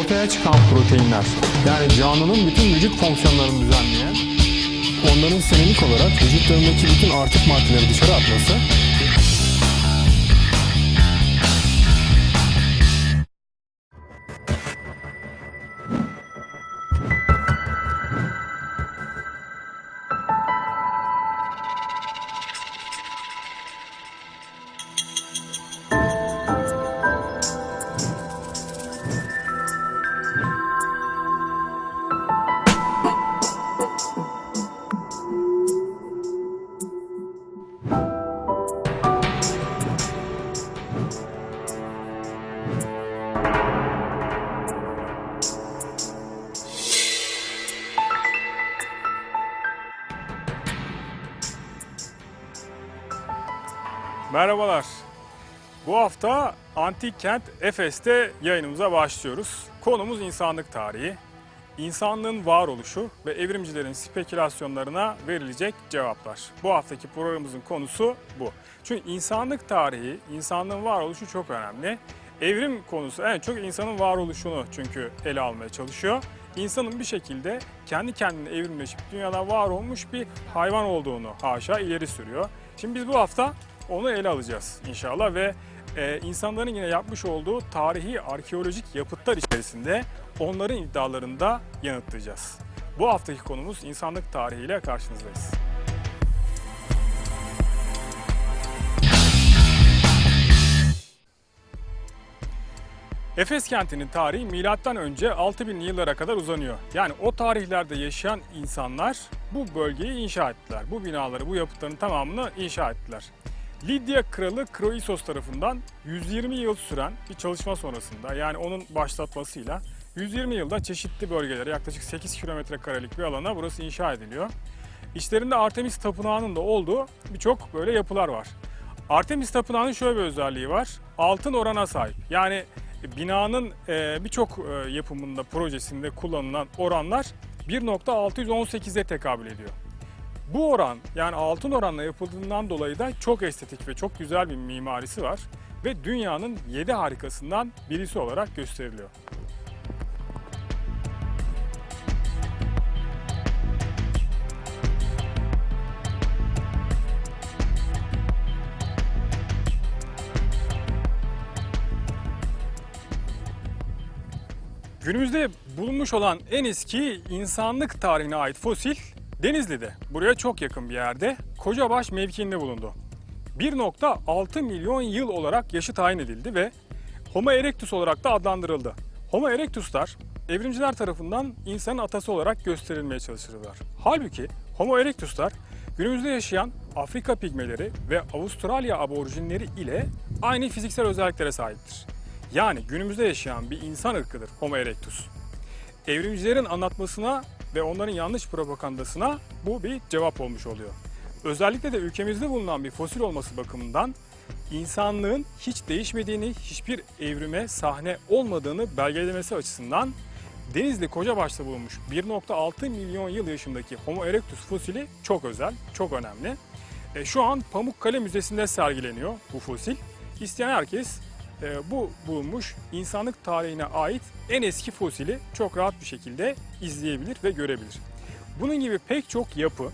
ortaya çıkan proteinler. Yani canlının bütün vücut fonksiyonlarını düzenleyen onların senelik olarak vücutlarındaki bütün artık maddeleri dışarı atması Merhabalar. Bu hafta antik kent Efes'te yayınımıza başlıyoruz. Konumuz insanlık tarihi. İnsanlığın varoluşu ve evrimcilerin spekülasyonlarına verilecek cevaplar. Bu haftaki programımızın konusu bu. Çünkü insanlık tarihi, insanlığın varoluşu çok önemli. Evrim konusu en çok insanın varoluşunu çünkü ele almaya çalışıyor. İnsanın bir şekilde kendi kendine evrimleşip dünyada var olmuş bir hayvan olduğunu haşa ileri sürüyor. Şimdi biz bu hafta onu ele alacağız inşallah ve e, insanların yine yapmış olduğu tarihi arkeolojik yapıtlar içerisinde onların iddialarını da yanıtlayacağız. Bu haftaki konumuz insanlık tarihiyle karşınızdayız. Efes kentinin tarihi milattan önce 6000'li yıllara kadar uzanıyor. Yani o tarihlerde yaşayan insanlar bu bölgeyi inşa ettiler. Bu binaları, bu yapıtların tamamını inşa ettiler. Lidya kralı Kroisos tarafından 120 yıl süren bir çalışma sonrasında yani onun başlatmasıyla 120 yılda çeşitli bölgelere yaklaşık 8 kilometre karelik bir alana burası inşa ediliyor. İçlerinde Artemis Tapınağı'nın da olduğu birçok böyle yapılar var. Artemis Tapınağı'nın şöyle bir özelliği var. Altın orana sahip. Yani binanın e, birçok e, yapımında, projesinde kullanılan oranlar 1.618'e tekabül ediyor. Bu oran yani altın oranla yapıldığından dolayı da çok estetik ve çok güzel bir mimarisi var ve dünyanın 7 harikasından birisi olarak gösteriliyor. Günümüzde bulunmuş olan en eski insanlık tarihine ait fosil Denizli'de. Buraya çok yakın bir yerde Kocabaş mevkiinde bulundu. 1.6 milyon yıl olarak yaşı tayin edildi ve Homo erectus olarak da adlandırıldı. Homo erectuslar evrimciler tarafından insanın atası olarak gösterilmeye çalışılırlar. Halbuki Homo erectuslar günümüzde yaşayan Afrika pigmeleri ve Avustralya aborjinleri ile aynı fiziksel özelliklere sahiptir. Yani günümüzde yaşayan bir insan ırkıdır Homo erectus. Evrimcilerin anlatmasına ve onların yanlış propagandasına bu bir cevap olmuş oluyor. Özellikle de ülkemizde bulunan bir fosil olması bakımından insanlığın hiç değişmediğini, hiçbir evrime sahne olmadığını belgelemesi açısından Denizli Kocabaş'ta bulunmuş 1.6 milyon yıl yaşındaki Homo erectus fosili çok özel, çok önemli. E, şu an Pamukkale Müzesi'nde sergileniyor bu fosil. İsteyen herkes e, bu bulunmuş insanlık tarihine ait en eski fosili çok rahat bir şekilde izleyebilir ve görebilir. Bunun gibi pek çok yapı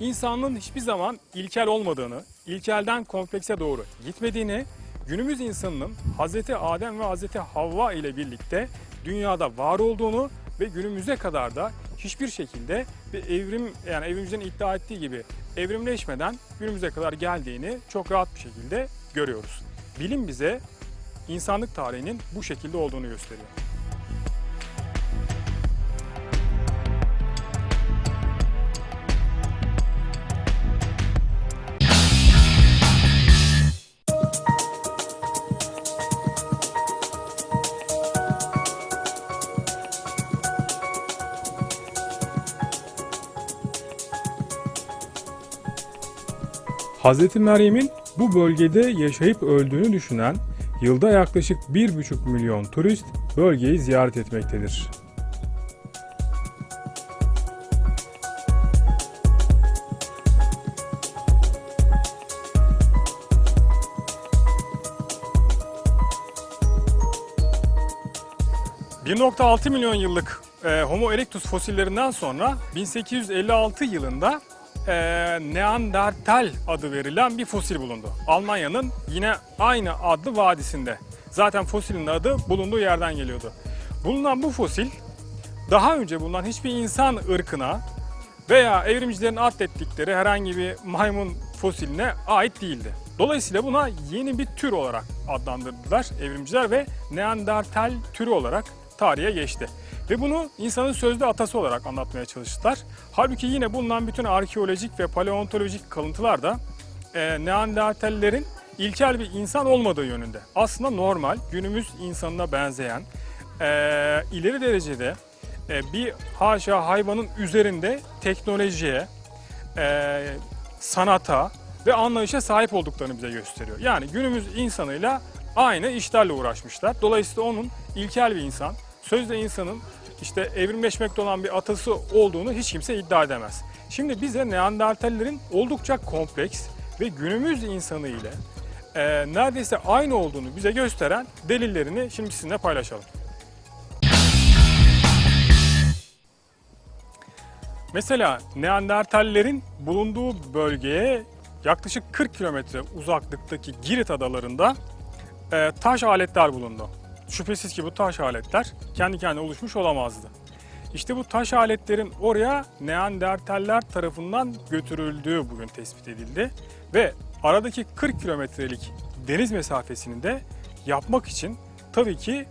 insanlığın hiçbir zaman ilkel olmadığını, ilkelden komplekse doğru gitmediğini, günümüz insanının Hz. Adem ve Hz. Havva ile birlikte dünyada var olduğunu ve günümüze kadar da hiçbir şekilde bir evrim yani evrimcinin iddia ettiği gibi evrimleşmeden günümüze kadar geldiğini çok rahat bir şekilde görüyoruz. Bilim bize insanlık tarihinin bu şekilde olduğunu gösteriyor. Hz. Meryem'in bu bölgede yaşayıp öldüğünü düşünen yılda yaklaşık 1,5 milyon turist bölgeyi ziyaret etmektedir. 1.6 milyon yıllık e, Homo erectus fosillerinden sonra 1856 yılında e, Neandertal adı verilen bir fosil bulundu. Almanya'nın yine aynı adlı vadisinde. Zaten fosilin adı bulunduğu yerden geliyordu. Bulunan bu fosil daha önce bulunan hiçbir insan ırkına veya evrimcilerin atlettikleri herhangi bir maymun fosiline ait değildi. Dolayısıyla buna yeni bir tür olarak adlandırdılar evrimciler ve Neandertal türü olarak tarihe geçti. Ve bunu insanın sözlü atası olarak anlatmaya çalıştılar. Halbuki yine bulunan bütün arkeolojik ve paleontolojik kalıntılar da e, Neandertallerin ilkel bir insan olmadığı yönünde. Aslında normal, günümüz insanına benzeyen, e, ileri derecede e, bir haşa hayvanın üzerinde teknolojiye, e, sanata ve anlayışa sahip olduklarını bize gösteriyor. Yani günümüz insanıyla aynı işlerle uğraşmışlar. Dolayısıyla onun ilkel bir insan, sözde insanın işte evrimleşmekte olan bir atası olduğunu hiç kimse iddia edemez. Şimdi bize Neandertallerin oldukça kompleks ve günümüz insanı ile e, neredeyse aynı olduğunu bize gösteren delillerini şimdi sizinle paylaşalım. Mesela Neandertallerin bulunduğu bölgeye yaklaşık 40 kilometre uzaklıktaki Girit adalarında e, taş aletler bulundu. Şüphesiz ki bu taş aletler kendi kendine oluşmuş olamazdı. İşte bu taş aletlerin oraya Neandertaller tarafından götürüldüğü bugün tespit edildi. Ve aradaki 40 kilometrelik deniz mesafesini de yapmak için tabii ki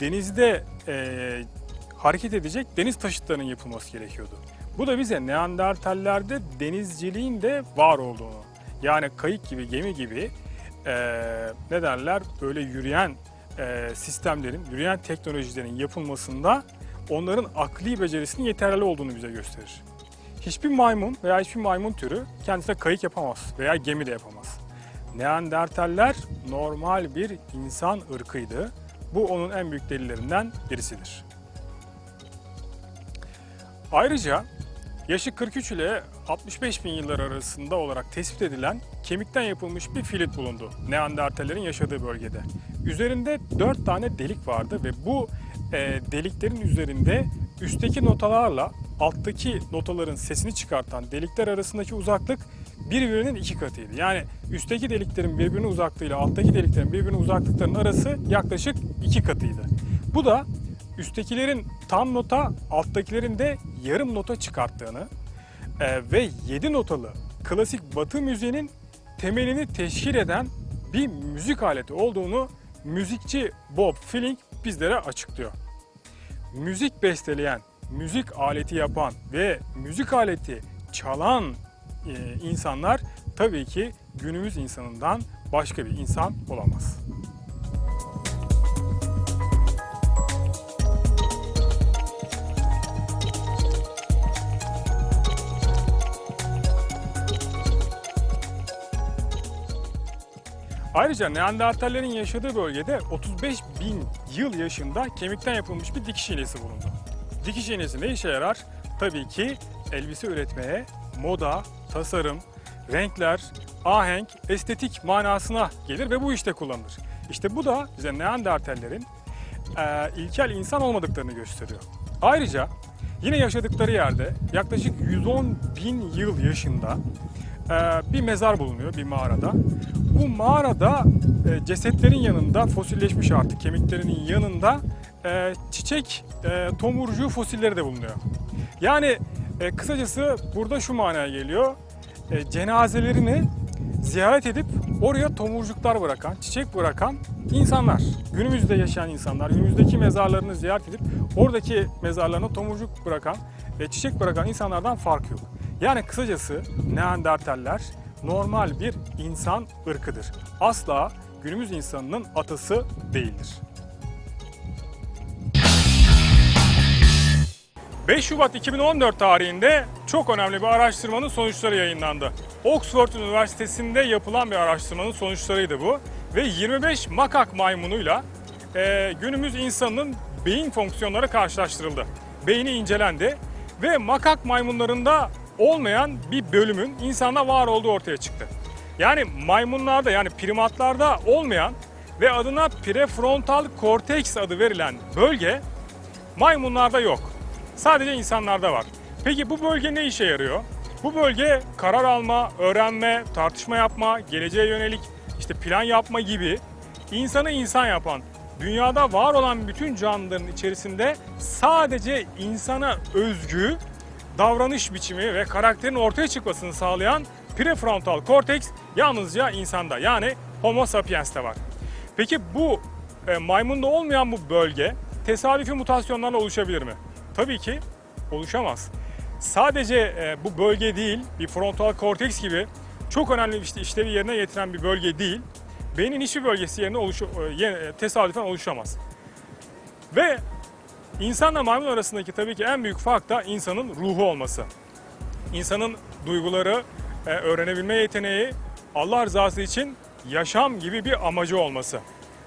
denizde e, hareket edecek deniz taşıtlarının yapılması gerekiyordu. Bu da bize Neandertallerde denizciliğin de var olduğunu, yani kayık gibi, gemi gibi e, ne derler böyle yürüyen e, sistemlerin, yürüyen teknolojilerin yapılmasında onların akli becerisinin yeterli olduğunu bize gösterir. Hiçbir maymun veya hiçbir maymun türü kendisine kayık yapamaz veya gemi de yapamaz. Neandertaller normal bir insan ırkıydı. Bu onun en büyük delillerinden birisidir. Ayrıca yaşı 43 ile 65 bin yıllar arasında olarak tespit edilen kemikten yapılmış bir filit bulundu Neandertallerin yaşadığı bölgede. Üzerinde 4 tane delik vardı ve bu e, deliklerin üzerinde üstteki notalarla alttaki notaların sesini çıkartan delikler arasındaki uzaklık birbirinin iki katıydı. Yani üstteki deliklerin birbirine uzaklığıyla alttaki deliklerin birbirine uzaklıklarının arası yaklaşık iki katıydı. Bu da üsttekilerin tam nota, alttakilerin de yarım nota çıkarttığını e, ve 7 notalı klasik batı müziğinin temelini teşkil eden bir müzik aleti olduğunu müzikçi Bob Filling bizlere açıklıyor. Müzik besteleyen, müzik aleti yapan ve müzik aleti çalan e, insanlar tabii ki günümüz insanından başka bir insan olamaz. Ayrıca Neandertallerin yaşadığı bölgede 35 bin yıl yaşında kemikten yapılmış bir dikiş iğnesi bulundu. Dikiş iğnesi ne işe yarar? Tabii ki elbise üretmeye, moda, tasarım, renkler, ahenk, estetik manasına gelir ve bu işte kullanılır. İşte bu da bize Neandertallerin e, ilkel insan olmadıklarını gösteriyor. Ayrıca yine yaşadıkları yerde yaklaşık 110 bin yıl yaşında e, bir mezar bulunuyor bir mağarada. Bu mağarada e, cesetlerin yanında fosilleşmiş artık kemiklerinin yanında e, çiçek e, tomurcuğu fosilleri de bulunuyor. Yani e, kısacası burada şu manaya geliyor. E, cenazelerini ziyaret edip oraya tomurcuklar bırakan, çiçek bırakan insanlar. Günümüzde yaşayan insanlar, günümüzdeki mezarlarını ziyaret edip oradaki mezarlarına tomurcuk bırakan ve çiçek bırakan insanlardan fark yok. Yani kısacası Neandertaller normal bir insan ırkıdır. Asla günümüz insanının atası değildir. 5 Şubat 2014 tarihinde çok önemli bir araştırmanın sonuçları yayınlandı. Oxford Üniversitesi'nde yapılan bir araştırmanın sonuçlarıydı bu. Ve 25 makak maymunuyla e, günümüz insanının beyin fonksiyonları karşılaştırıldı. Beyni incelendi ve makak maymunlarında olmayan bir bölümün insanda var olduğu ortaya çıktı. Yani maymunlarda yani primatlarda olmayan ve adına prefrontal korteks adı verilen bölge maymunlarda yok. Sadece insanlarda var. Peki bu bölge ne işe yarıyor? Bu bölge karar alma, öğrenme, tartışma yapma, geleceğe yönelik işte plan yapma gibi insanı insan yapan, dünyada var olan bütün canlıların içerisinde sadece insana özgü davranış biçimi ve karakterin ortaya çıkmasını sağlayan prefrontal korteks yalnızca insanda yani Homo sapiens'te var. Peki bu e, maymunda olmayan bu bölge tesadüfi mutasyonlarla oluşabilir mi? Tabii ki oluşamaz. Sadece e, bu bölge değil, bir frontal korteks gibi çok önemli işte işlevi yerine getiren bir bölge değil. Beynin hiçbir bölgesi yerine oluşu, e, ye- tesadüfen oluşamaz. Ve insanla maymun arasındaki tabii ki en büyük fark da insanın ruhu olması. İnsanın duyguları, e, öğrenebilme yeteneği, Allah rızası için yaşam gibi bir amacı olması.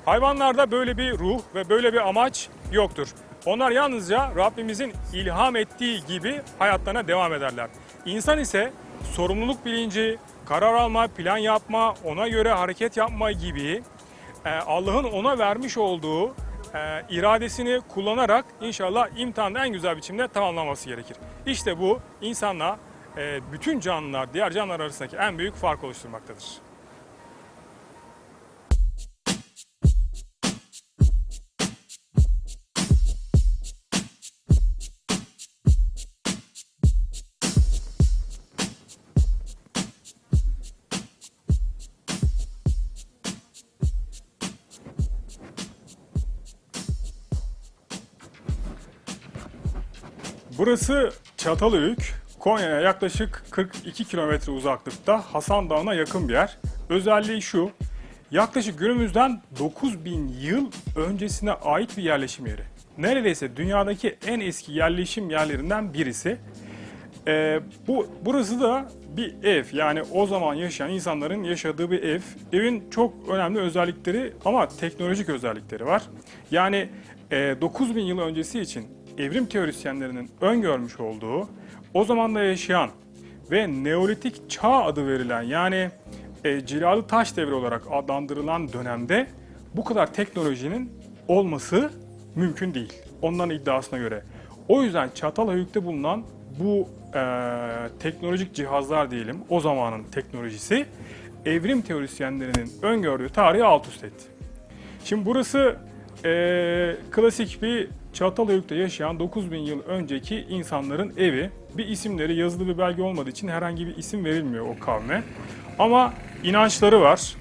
Hayvanlarda böyle bir ruh ve böyle bir amaç yoktur. Onlar yalnızca Rabbimizin ilham ettiği gibi hayatlarına devam ederler. İnsan ise sorumluluk bilinci, karar alma, plan yapma, ona göre hareket yapma gibi e, Allah'ın ona vermiş olduğu e, iradesini kullanarak inşallah imtihanda en güzel biçimde tamamlaması gerekir. İşte bu insanla e, bütün canlılar, diğer canlılar arasındaki en büyük fark oluşturmaktadır. Burası Çatalhöyük. Konya'ya yaklaşık 42 kilometre uzaklıkta Hasan Dağı'na yakın bir yer. Özelliği şu, yaklaşık günümüzden 9000 yıl öncesine ait bir yerleşim yeri. Neredeyse dünyadaki en eski yerleşim yerlerinden birisi. Ee, bu burası da bir ev yani o zaman yaşayan insanların yaşadığı bir ev. Evin çok önemli özellikleri ama teknolojik özellikleri var. Yani e, 9000 yıl öncesi için evrim teorisyenlerinin öngörmüş olduğu o zaman da yaşayan ve Neolitik çağ adı verilen yani e, cilalı taş devri olarak adlandırılan dönemde bu kadar teknolojinin olması mümkün değil. Onların iddiasına göre. O yüzden Çatalhöyük'te bulunan bu e, teknolojik cihazlar diyelim, o zamanın teknolojisi evrim teorisyenlerinin öngördüğü tarihi alt üst etti. Şimdi burası e, klasik bir Çatalhöyük'te yaşayan 9000 yıl önceki insanların evi. Bir isimleri yazılı bir belge olmadığı için herhangi bir isim verilmiyor o kavme. Ama inançları var.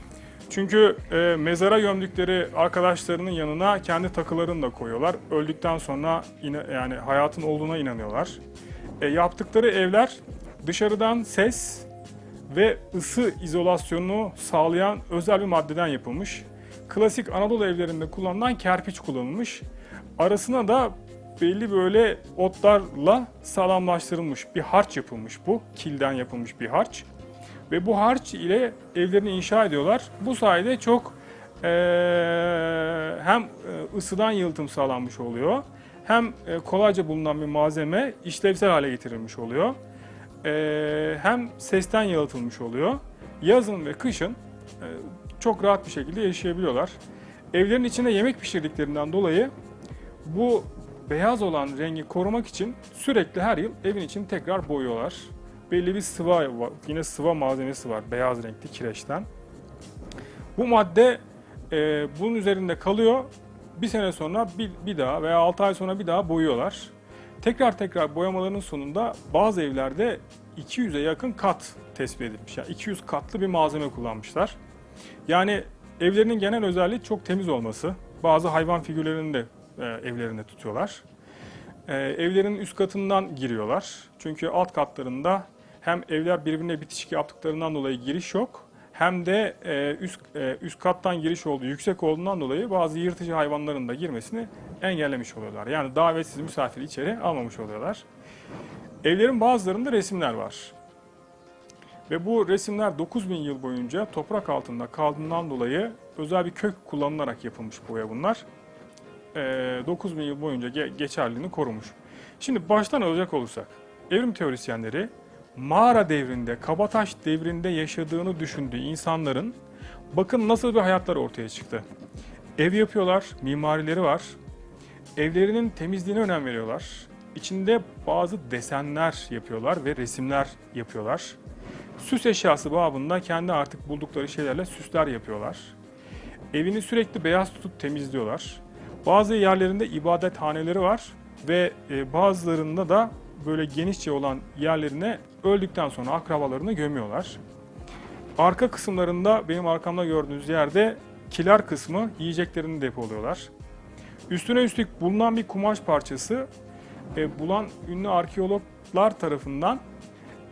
Çünkü e, mezara gömdükleri arkadaşlarının yanına kendi takılarını da koyuyorlar. Öldükten sonra ina- yani hayatın olduğuna inanıyorlar. E, yaptıkları evler dışarıdan ses ve ısı izolasyonunu sağlayan özel bir maddeden yapılmış. Klasik Anadolu evlerinde kullanılan kerpiç kullanılmış. Arasına da belli böyle otlarla sağlamlaştırılmış bir harç yapılmış bu. Kilden yapılmış bir harç. Ve bu harç ile evlerini inşa ediyorlar. Bu sayede çok eee, hem e, ısıdan yalıtım sağlanmış oluyor. Hem e, kolayca bulunan bir malzeme işlevsel hale getirilmiş oluyor. Eee, hem sesten yalıtılmış oluyor. Yazın ve kışın e, çok rahat bir şekilde yaşayabiliyorlar. Evlerin içinde yemek pişirdiklerinden dolayı bu beyaz olan rengi korumak için sürekli her yıl evin içini tekrar boyuyorlar. Belli bir sıva var, yine sıva malzemesi var beyaz renkli kireçten. Bu madde e, bunun üzerinde kalıyor. Bir sene sonra bir, bir daha veya 6 ay sonra bir daha boyuyorlar. Tekrar tekrar boyamaların sonunda bazı evlerde 200'e yakın kat tespit edilmiş. Yani 200 katlı bir malzeme kullanmışlar. Yani evlerinin genel özelliği çok temiz olması. Bazı hayvan figürlerini de e, evlerinde tutuyorlar. E, evlerin üst katından giriyorlar. Çünkü alt katlarında hem evler birbirine bitişik yaptıklarından dolayı giriş yok. Hem de e, üst e, üst kattan giriş olduğu yüksek olduğundan dolayı bazı yırtıcı hayvanların da girmesini engellemiş oluyorlar. Yani davetsiz misafir içeri almamış oluyorlar. Evlerin bazılarında resimler var. Ve bu resimler 9000 yıl boyunca toprak altında kaldığından dolayı özel bir kök kullanılarak yapılmış boya bunlar. Ee, 9000 yıl boyunca ge- geçerliliğini korumuş. Şimdi baştan alacak olursak, evrim teorisyenleri mağara devrinde, kabataş devrinde yaşadığını düşündüğü insanların bakın nasıl bir hayatları ortaya çıktı. Ev yapıyorlar, mimarileri var. Evlerinin temizliğine önem veriyorlar. İçinde bazı desenler yapıyorlar ve resimler yapıyorlar. Süs eşyası babında kendi artık buldukları şeylerle süsler yapıyorlar. Evini sürekli beyaz tutup temizliyorlar. Bazı yerlerinde ibadethaneleri var ve e, bazılarında da böyle genişçe olan yerlerine öldükten sonra akrabalarını gömüyorlar. Arka kısımlarında benim arkamda gördüğünüz yerde kiler kısmı yiyeceklerini depoluyorlar. Üstüne üstlük bulunan bir kumaş parçası e, bulan ünlü arkeologlar tarafından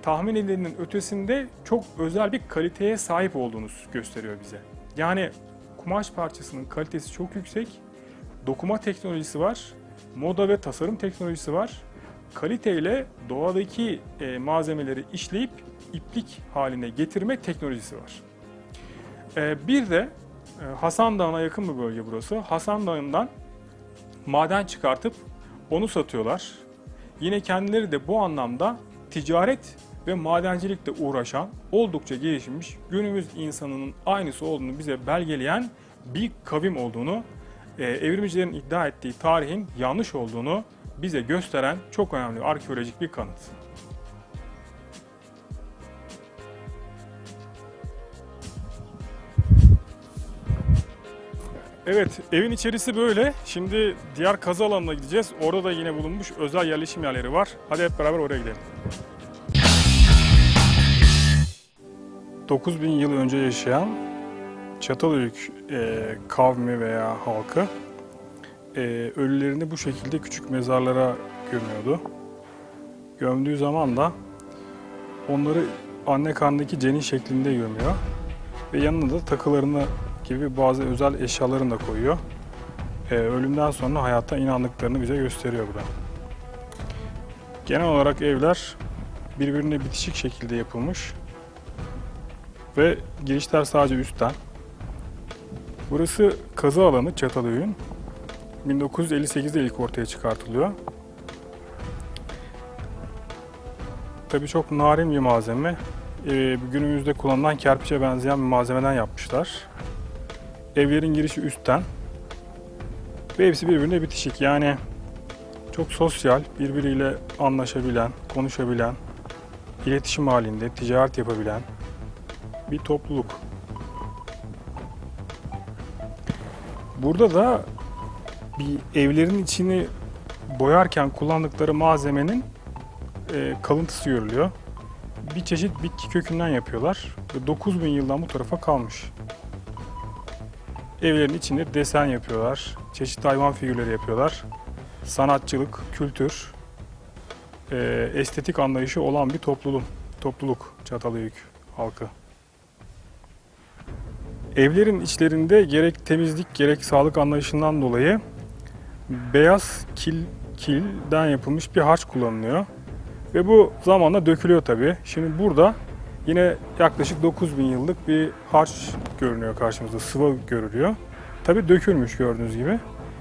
tahmin edilenin ötesinde çok özel bir kaliteye sahip olduğunu gösteriyor bize. Yani kumaş parçasının kalitesi çok yüksek, dokuma teknolojisi var, moda ve tasarım teknolojisi var. Kaliteyle doğadaki e, malzemeleri işleyip iplik haline getirme teknolojisi var. E, bir de e, Hasan Dağı'na yakın bir bölge burası. Hasan Dağı'ndan maden çıkartıp onu satıyorlar. Yine kendileri de bu anlamda ticaret ve madencilikle uğraşan, oldukça gelişmiş, günümüz insanının aynısı olduğunu bize belgeleyen bir kavim olduğunu, e, evrimcilerin iddia ettiği tarihin yanlış olduğunu bize gösteren çok önemli arkeolojik bir kanıt. Evet, evin içerisi böyle. Şimdi diğer kazı alanına gideceğiz. Orada da yine bulunmuş özel yerleşim yerleri var. Hadi hep beraber oraya gidelim. 9000 yıl önce yaşayan Çatalhöyük e, kavmi veya halkı e, ölülerini bu şekilde küçük mezarlara gömüyordu. Gömdüğü zaman da onları anne karnındaki cenin şeklinde gömüyor ve yanına da takılarını gibi bazı özel eşyalarını da koyuyor. Ee, ölümden sonra hayata inandıklarını bize gösteriyor bu da. Genel olarak evler birbirine bitişik şekilde yapılmış ve girişler sadece üstten. Burası kazı alanı Çatalhöyük'ün. 1958'de ilk ortaya çıkartılıyor. Tabii çok narin bir malzeme. Ee, günümüzde kullanılan kerpiçe benzeyen bir malzemeden yapmışlar. Evlerin girişi üstten. Ve hepsi birbirine bitişik. Yani çok sosyal, birbiriyle anlaşabilen, konuşabilen, iletişim halinde, ticaret yapabilen bir topluluk. Burada da bir evlerin içini boyarken kullandıkları malzemenin e, kalıntısı görülüyor. Bir çeşit bitki kökünden yapıyorlar ve 9000 yıldan bu tarafa kalmış. Evlerin içinde desen yapıyorlar, çeşitli hayvan figürleri yapıyorlar. Sanatçılık, kültür, e, estetik anlayışı olan bir topluluk, topluluk Çatalhöyük halkı. Evlerin içlerinde gerek temizlik gerek sağlık anlayışından dolayı beyaz kil kilden yapılmış bir harç kullanılıyor. Ve bu zamanla dökülüyor tabii. Şimdi burada yine yaklaşık 9000 yıllık bir harç görünüyor karşımızda. Sıvı görülüyor. Tabii dökülmüş gördüğünüz gibi.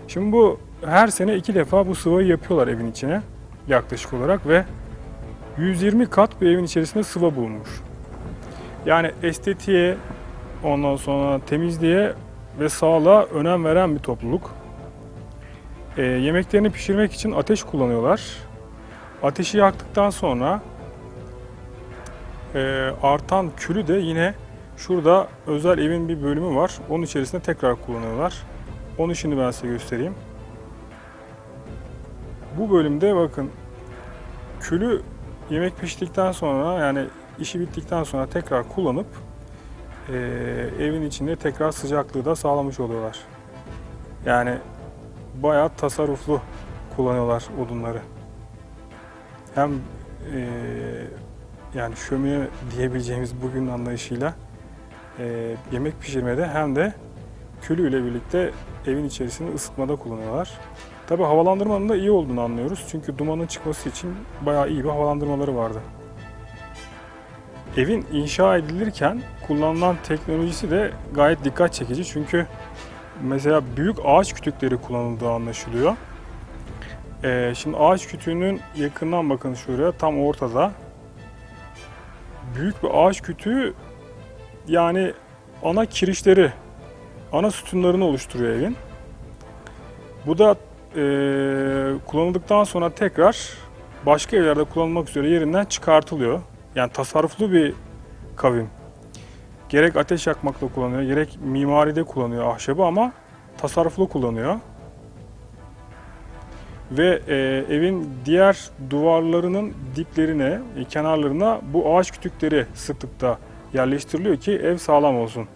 Şimdi bu her sene iki defa bu sıvayı yapıyorlar evin içine yaklaşık olarak ve 120 kat bir evin içerisinde sıva bulunmuş. Yani estetiğe, ondan sonra temizliğe ve sağlığa önem veren bir topluluk. Ee, yemeklerini pişirmek için ateş kullanıyorlar. Ateşi yaktıktan sonra e, artan külü de yine şurada özel evin bir bölümü var. Onun içerisinde tekrar kullanıyorlar. Onu şimdi ben size göstereyim. Bu bölümde bakın külü yemek piştikten sonra yani işi bittikten sonra tekrar kullanıp e, evin içinde tekrar sıcaklığı da sağlamış oluyorlar. Yani bayağı tasarruflu kullanıyorlar odunları. Hem e, yani şömine diyebileceğimiz bugün anlayışıyla e, yemek pişirmede hem de külüyle birlikte evin içerisini ısıtmada kullanıyorlar. Tabi havalandırmanın da iyi olduğunu anlıyoruz. Çünkü dumanın çıkması için bayağı iyi bir havalandırmaları vardı. Evin inşa edilirken kullanılan teknolojisi de gayet dikkat çekici. Çünkü mesela büyük ağaç kütükleri kullanıldığı anlaşılıyor. Ee, şimdi ağaç kütüğünün yakından bakın şuraya tam ortada. Büyük bir ağaç kütüğü yani ana kirişleri, ana sütunlarını oluşturuyor evin. Bu da kullanıldıktan sonra tekrar başka evlerde kullanılmak üzere yerinden çıkartılıyor. Yani tasarruflu bir kavim. Gerek ateş yakmakta kullanıyor, gerek mimaride kullanıyor ahşabı ama tasarruflu kullanıyor. Ve e, evin diğer duvarlarının diplerine, e, kenarlarına bu ağaç kütükleri sıklıkta yerleştiriliyor ki ev sağlam olsun.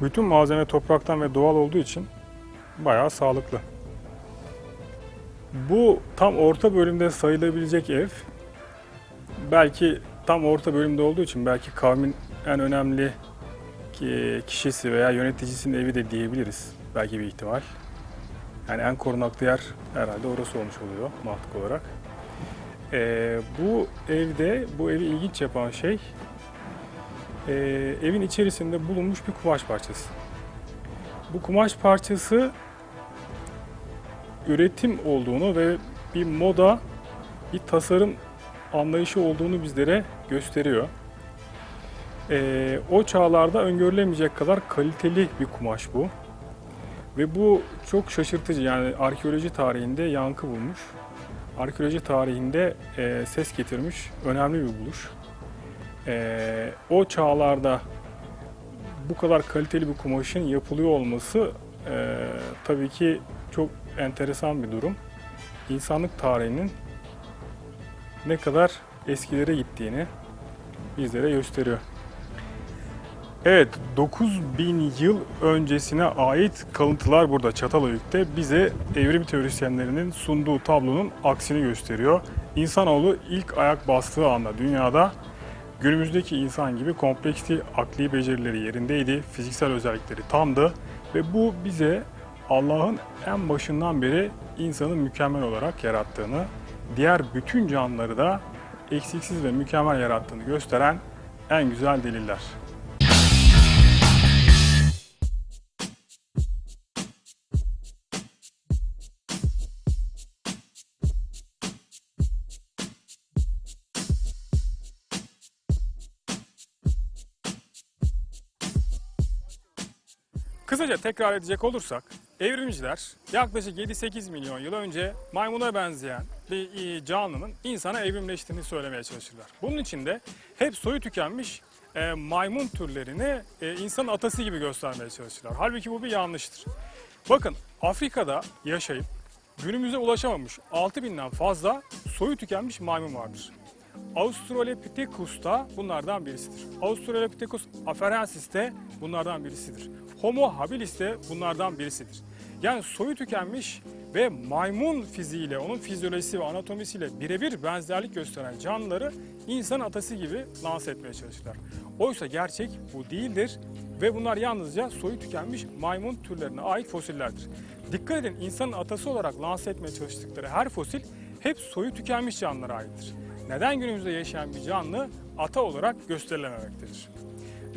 Bütün malzeme topraktan ve doğal olduğu için bayağı sağlıklı. Bu tam orta bölümde sayılabilecek ev. Belki tam orta bölümde olduğu için belki kavmin en önemli ki- kişisi veya yöneticisinin evi de diyebiliriz. Belki bir ihtimal. Yani en korunaklı yer herhalde orası olmuş oluyor mantık olarak. Ee, bu evde, bu evi ilginç yapan şey e, evin içerisinde bulunmuş bir kumaş parçası. Bu kumaş parçası üretim olduğunu ve bir moda, bir tasarım anlayışı olduğunu bizlere gösteriyor. Ee, o çağlarda öngörülemeyecek kadar kaliteli bir kumaş bu. Ve bu çok şaşırtıcı yani arkeoloji tarihinde yankı bulmuş. Arkeoloji tarihinde e, ses getirmiş önemli bir buluş. Ee, o çağlarda bu kadar kaliteli bir kumaşın yapılıyor olması e, tabii ki enteresan bir durum. İnsanlık tarihinin ne kadar eskilere gittiğini bizlere gösteriyor. Evet, 9000 yıl öncesine ait kalıntılar burada Çatalhöyük'te bize evrim teorisyenlerinin sunduğu tablonun aksini gösteriyor. İnsanoğlu ilk ayak bastığı anda dünyada günümüzdeki insan gibi kompleksli akli becerileri yerindeydi, fiziksel özellikleri tamdı ve bu bize Allah'ın en başından beri insanı mükemmel olarak yarattığını, diğer bütün canlıları da eksiksiz ve mükemmel yarattığını gösteren en güzel deliller. Kısaca tekrar edecek olursak, evrimciler yaklaşık 7-8 milyon yıl önce maymuna benzeyen bir e, canlının insana evrimleştiğini söylemeye çalışırlar. Bunun için de hep soyu tükenmiş e, maymun türlerini e, insanın atası gibi göstermeye çalışırlar. Halbuki bu bir yanlıştır. Bakın Afrika'da yaşayıp günümüze ulaşamamış 6000'den fazla soyu tükenmiş maymun vardır. Australopithecus da bunlardan birisidir. Australopithecus afarensis de bunlardan birisidir. Homo habilis de bunlardan birisidir. Yani soyu tükenmiş ve maymun fiziğiyle, onun fizyolojisi ve anatomisiyle birebir benzerlik gösteren canlıları insan atası gibi lanse etmeye çalışırlar. Oysa gerçek bu değildir ve bunlar yalnızca soyu tükenmiş maymun türlerine ait fosillerdir. Dikkat edin insanın atası olarak lanse etmeye çalıştıkları her fosil hep soyu tükenmiş canlılara aittir. Neden günümüzde yaşayan bir canlı ata olarak gösterilememektedir?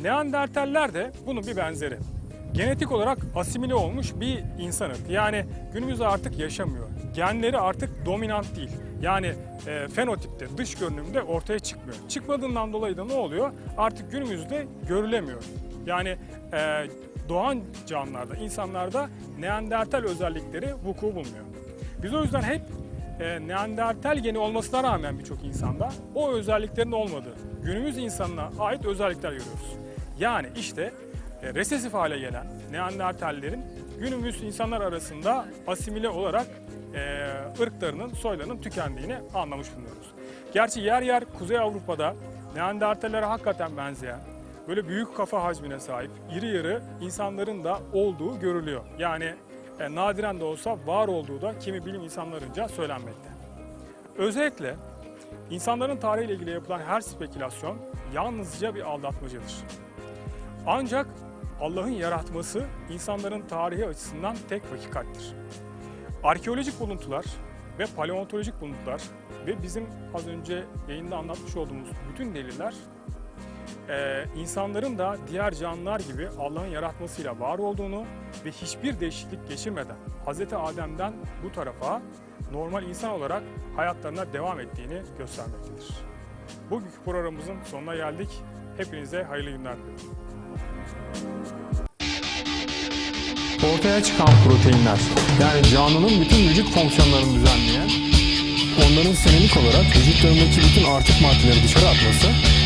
Neandertaller de bunun bir benzeri. Genetik olarak asimile olmuş bir insan ırkı. Yani günümüzde artık yaşamıyor. Genleri artık dominant değil. Yani e, fenotipte, dış görünümde ortaya çıkmıyor. Çıkmadığından dolayı da ne oluyor? Artık günümüzde görülemiyor. Yani e, doğan canlılarda, insanlarda Neandertal özellikleri vuku bulmuyor. Biz o yüzden hep e, Neandertal geni olmasına rağmen birçok insanda o özelliklerin olmadığı, günümüz insanına ait özellikler görüyoruz. Yani işte e, resesif hale gelen Neandertallerin günümüz insanlar arasında asimile olarak e, ırklarının, soylarının tükendiğini anlamış bulunuyoruz. Gerçi yer yer Kuzey Avrupa'da Neandertallere hakikaten benzeyen, böyle büyük kafa hacmine sahip, iri yarı insanların da olduğu görülüyor. Yani e, nadiren de olsa var olduğu da kimi bilim insanlarınca söylenmekte. Özellikle insanların tarihiyle ilgili yapılan her spekülasyon yalnızca bir aldatmacadır. Ancak Allah'ın yaratması insanların tarihi açısından tek hakikattir. Arkeolojik buluntular ve paleontolojik buluntular ve bizim az önce yayında anlatmış olduğumuz bütün deliller e, insanların da diğer canlılar gibi Allah'ın yaratmasıyla var olduğunu ve hiçbir değişiklik geçirmeden Hz. Adem'den bu tarafa normal insan olarak hayatlarına devam ettiğini göstermektedir. Bugünkü programımızın sonuna geldik. Hepinize hayırlı günler diliyorum. Ortaya çıkan proteinler yani canlının bütün vücut fonksiyonlarını düzenleyen onların senelik olarak vücutlarındaki bütün artık maddeleri dışarı atması